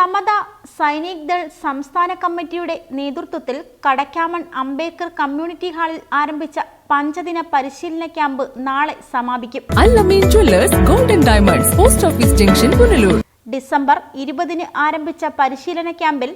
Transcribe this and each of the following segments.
സമത സൈനിക് ദൾ സംസ്ഥാന കമ്മിറ്റിയുടെ നേതൃത്വത്തിൽ കടക്കാമൺ അംബേദ്കർ കമ്മ്യൂണിറ്റി ഹാളിൽ ആരംഭിച്ച പഞ്ചദിന പരിശീലന ക്യാമ്പ് നാളെ സമാപിക്കും. Golden diamonds post office junction Punalur. December ഇരുപതിന് ആരംഭിച്ച പരിശീലന ക്യാമ്പിൽ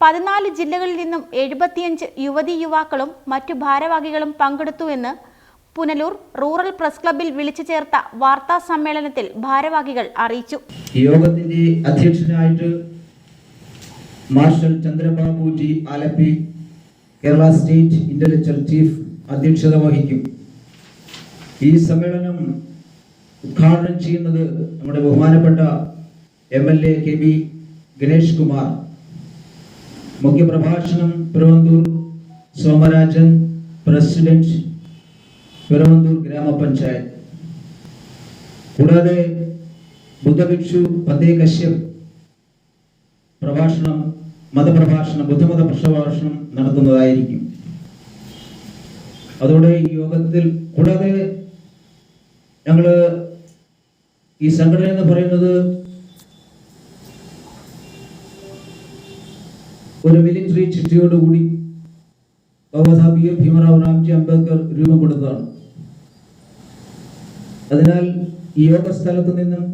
പതിനാല് ജില്ലകളിൽ നിന്നും എഴുപത്തിയഞ്ച് യുവതി യുവാക്കളും മറ്റു ഭാരവാഹികളും പങ്കെടുത്തുവെന്ന് പുനലൂർ റൂറൽ പ്രസ് ക്ലബിൽ വിളിച്ചു ചേർത്ത വാർത്താ സമ്മേളനത്തിൽ ഭാരവാഹികൾ അറിയിച്ചു. യോഗത്തിന്റെ അധ്യക്ഷനായിട്ട് marshal Chandrababu G Alleppey Kerala state intellectual chief അധ്യക്ഷത വഹിക്കും. ഈ സമ്മേളനം ഉദ്ഘാടനം ചെയ്യുന്നത് നമ്മുടെ ബഹുമാനപ്പെട്ട M L A K V Ganesh Kumar മുഖ്യപ്രഭാഷണം പിറവന്തൂർ സോമരാജൻ പ്രസിഡന്റ് പിറവന്തൂർ ഗ്രാമപഞ്ചായത്ത്. കൂടാതെ ബുദ്ധഭിക്ഷു പതേ കശ്യപ് പ്രഭാഷണം മതപ്രഭാഷണം ബുദ്ധമത പ്രഭാഷണം നടത്തുന്നതായിരിക്കും. അതോടെ ഈ യോഗത്തിൽ കൂടാതെ ഞങ്ങൾ ഈ സംഘടന എന്ന് പറയുന്നത് ഒരു മിലിറ്ററി ചിട്ടിയോടുകൂടി ബാബാസാഹിബ് എം ഭീമറാവ് റാംജി അംബേദ്കർ രൂപം കൊടുത്തതാണ് അതിനാൽ ഈ യോഗ സ്ഥലത്ത് നിന്നും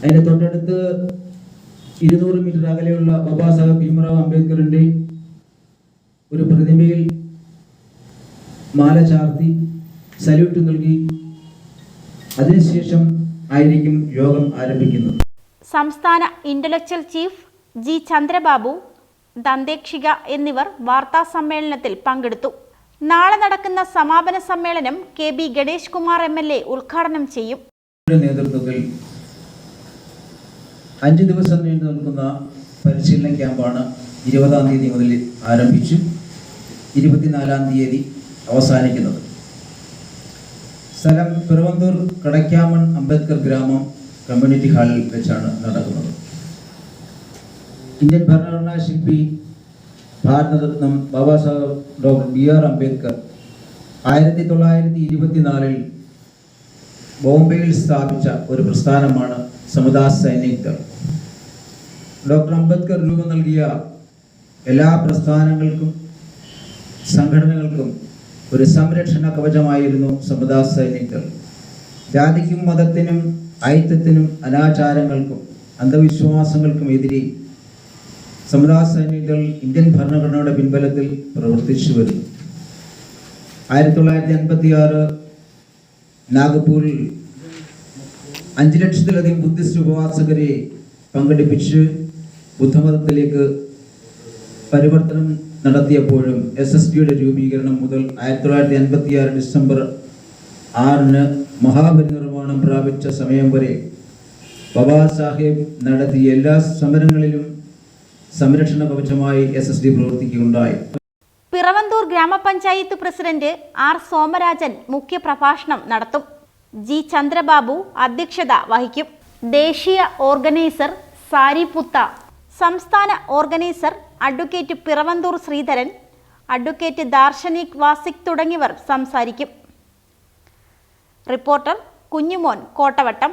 അതിന്റെ തൊട്ടടുത്ത് ഇരുന്നൂറ് മീറ്റർ അകലെയുള്ള ബാബാ സാഹേബ് ഭീമറാവ് അംബേദ്കറിന്റെ ഒരു പ്രതിമയിൽ മാല ചാർത്തി സല്യൂട്ട് നൽകി. അതിനുശേഷം ആയിരിക്കും യോഗം ആരംഭിക്കുന്നത്. സംസ്ഥാന ഇന്റലക്ച്വൽ ചീഫ് ജി ചന്ദ്രബാബു ദന്തേക്ഷിക എന്നിവർ വാർത്താ സമ്മേളനത്തിൽ പങ്കെടുത്തു. നാളെ നടക്കുന്ന സമാപന സമ്മേളനം K B Ganesh Kumar M L A ഉദ്ഘാടനം ചെയ്യും. നേതൃത്വത്തിൽ അഞ്ച് ദിവസം നീണ്ടു നിൽക്കുന്ന പരിശീലന ക്യാമ്പാണ് ഇരുപതാം തീയതി മുതൽ ആരംഭിച്ചു ഇരുപത്തിനാലാം തീയതി അവസാനിക്കുന്നത്. സ്ഥലം പിറവന്തൂർ കടയ്ക്കാമൺ അംബേദ്കർ ഗ്രാമം കമ്മ്യൂണിറ്റി ഹാളിൽ വെച്ചാണ് നടക്കുന്നത്. ഇന്ത്യൻ ഭരണഘടനാ ശില്പി ഭാരതരത്നം Baba Saheb doctor B R Ambedkar ആയിരത്തി തൊള്ളായിരത്തി ഇരുപത്തിനാലിൽ ബോംബെയിൽ സ്ഥാപിച്ച ഒരു പ്രസ്ഥാനമാണ് സമദാസ് സൈനികർ ഡോക്ടർ അംബേദ്കർ രൂപം നൽകിയ എല്ലാ പ്രസ്ഥാനങ്ങൾക്കും സംഘടനകൾക്കും ഒരു സംരക്ഷണ കവചമായിരുന്നു സമുദായ സൈനികർ ജാതിക്കും മതത്തിനും ഐക്യത്തിനും അനാചാരങ്ങൾക്കും അന്ധവിശ്വാസങ്ങൾക്കും എതിരെ സമുദായ സൈനികൾ ഇന്ത്യൻ ഭരണഘടനയുടെ പിൻബലത്തിൽ പ്രവർത്തിച്ചു വരുന്നു. ആയിരത്തി തൊള്ളായിരത്തി അൻപത്തി ആറ് നാഗപ്പൂരിൽ അഞ്ച് ലക്ഷത്തിലധികം ബുദ്ധിസ്റ്റ് ഉപവാസകരെ പങ്കെടുപ്പിച്ച് ബുദ്ധമതത്തിലേക്ക് പരിവർത്തനം നടത്തിയപ്പോഴും എസ് എസ് ടിയുടെ രൂപീകരണം മുതൽ ആയിരത്തി തൊള്ളായിരത്തി അൻപത്തി ആറ് ഡിസംബർ ആറിന് മഹാപരിനിർമ്മാണം പ്രാപിച്ച സമയം വരെ ബാബാ സാഹേബ് നടത്തിയ എല്ലാ സമരങ്ങളിലും സംരക്ഷണ കവചമായി എസ് എസ് ഡി പ്രവർത്തിക്കുകയുണ്ടായി. പിറവന്തൂർ ഗ്രാമപഞ്ചായത്ത് പ്രസിഡന്റ് ആർ സോമരാജൻ മുഖ്യപ്രഭാഷണം നടത്തും. ജി ചന്ദ്രബാബു അധ്യക്ഷത വഹിക്കും. ദേശീയ ഓർഗനൈസർ സാരിപുത്ത. സംസ്ഥാന organiser advocate Piravanthur Sreedharan advocate Darshanik Wasik തുടങ്ങിയവർ സംസാരിക്കും. റിപ്പോർട്ടർ കുഞ്ഞുമോൻ കോട്ടവട്ടം.